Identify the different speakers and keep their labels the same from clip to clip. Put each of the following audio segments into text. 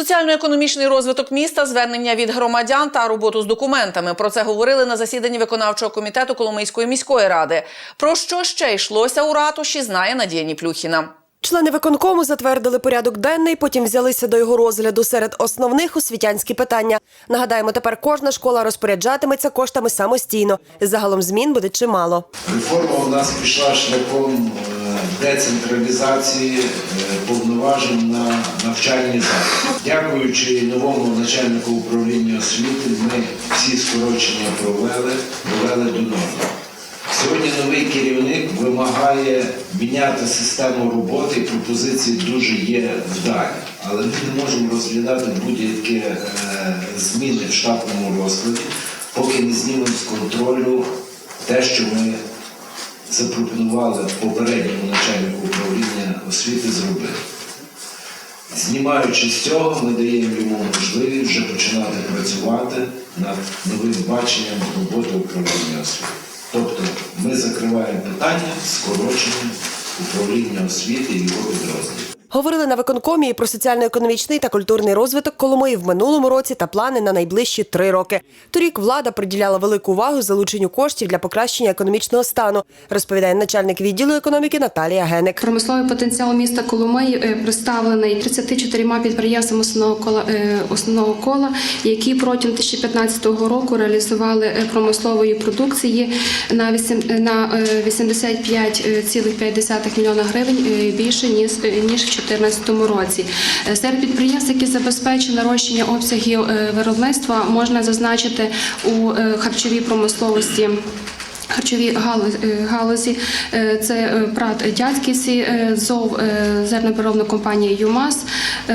Speaker 1: Соціально-економічний розвиток міста, звернення від громадян та роботу з документами. Про це говорили на засіданні виконавчого комітету Коломийської міської ради. Про що ще йшлося у ратуші, знає Надія Ніплюхіна.
Speaker 2: Члени виконкому затвердили порядок денний, потім взялися до його розгляду серед основних освітянські питання. Нагадаємо, тепер кожна школа розпоряджатиметься коштами самостійно. Загалом змін буде чимало.
Speaker 3: Реформа у нас пішла шляхом децентралізації е, повноважень на навчальні заклади. Дякуючи новому начальнику управління освіти, ми всі скорочення провели, довели до норми. Сьогодні новий керівник вимагає міняти систему роботи пропозиції дуже є вдалі. Але ми не можемо розглядати будь-які е, зміни в штатному розкладі, поки не знімемо з контролю те, що ми запропонували попередньому начальнику управління освіти зробити. Знімаючи з цього, ми даємо йому можливість вже починати працювати над новим баченням роботи управління освіти. Тобто ми закриваємо питання скорочення управління освіти і його підрозділів.
Speaker 2: Говорили на виконкомі про соціально-економічний та культурний розвиток Коломиї в минулому році та плани на найближчі три роки. Торік влада приділяла велику увагу залученню коштів для покращення економічного стану, розповідає начальник відділу економіки Наталія Геник.
Speaker 4: Промисловий потенціал міста Коломиї е, представлений 34 підприємствами основного кола, е, основного кола, які протягом 2015 року реалізували е, промислової продукції на вісім- е, на е, 85,5 мільйона гривень більше ніж ніж в 2014 році. Е, Серед підприємств, які забезпечили нарощення обсягів е, виробництва, можна зазначити у е, харчовій промисловості. Харчові галузі, галузі е, це е, Прат Дядьківці, е, ЗОВ е, зернопереробна компанія ЮМАС, е,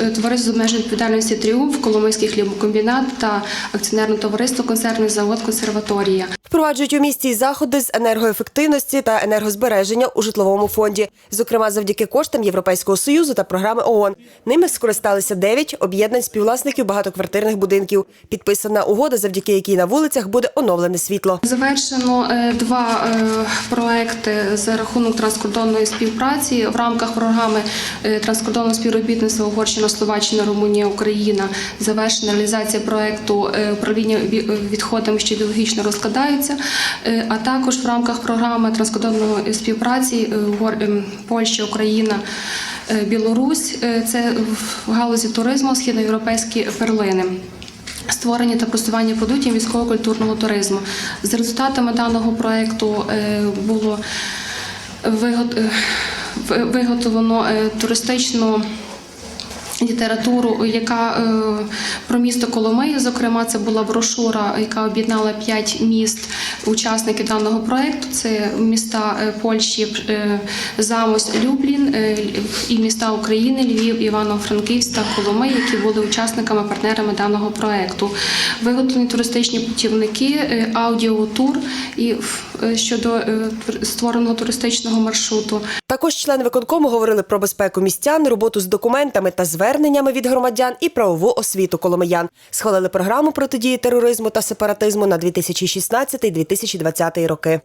Speaker 4: е, товариство з обмеженою відповідальності Тріумф, Коломийський хлібокомбінат та акціонерне товариство Концерний завод Консерваторія.
Speaker 2: Впроваджують у місті заходи з енергоефективності та енергозбереження у житловому фонді, зокрема завдяки коштам Європейського союзу та програми ООН. Ними скористалися дев'ять об'єднань співвласників багатоквартирних будинків. Підписана угода, завдяки якій на вулицях буде оновлене світло.
Speaker 4: Завершено е, два е, проекти за рахунок транскордонної співпраці в рамках програми е, транскордонного співробітництва Угорщина, Словаччина, Румунія, Україна. Завершена реалізація проекту управління відходами, що біологічно розкладаються. А також в рамках програми транскордонної співпраці ем, Польща, Україна. Білорусь це в галузі туризму східноєвропейські перлини. Створення та просування продуктів військово-культурного туризму. За результатами даного проекту е, було вигот- е, виготовлено е, туристичну літературу, яка е, про місто Коломиї, зокрема, це була брошура, яка об'єднала п'ять міст учасників даного проекту. Це міста е, Польщі, е, Замос, Люблін е, і міста України, Львів, Івано-Франківськ та Коломиї, які були учасниками партнерами даного проекту. Виготовлені туристичні путівники, аудіотур і щодо створеного туристичного маршруту.
Speaker 2: Також члени виконкому говорили про безпеку містян, роботу з документами та зверненнями від громадян і правову освіту коломиян. Схвалили програму протидії тероризму та сепаратизму на 2016-2020 роки.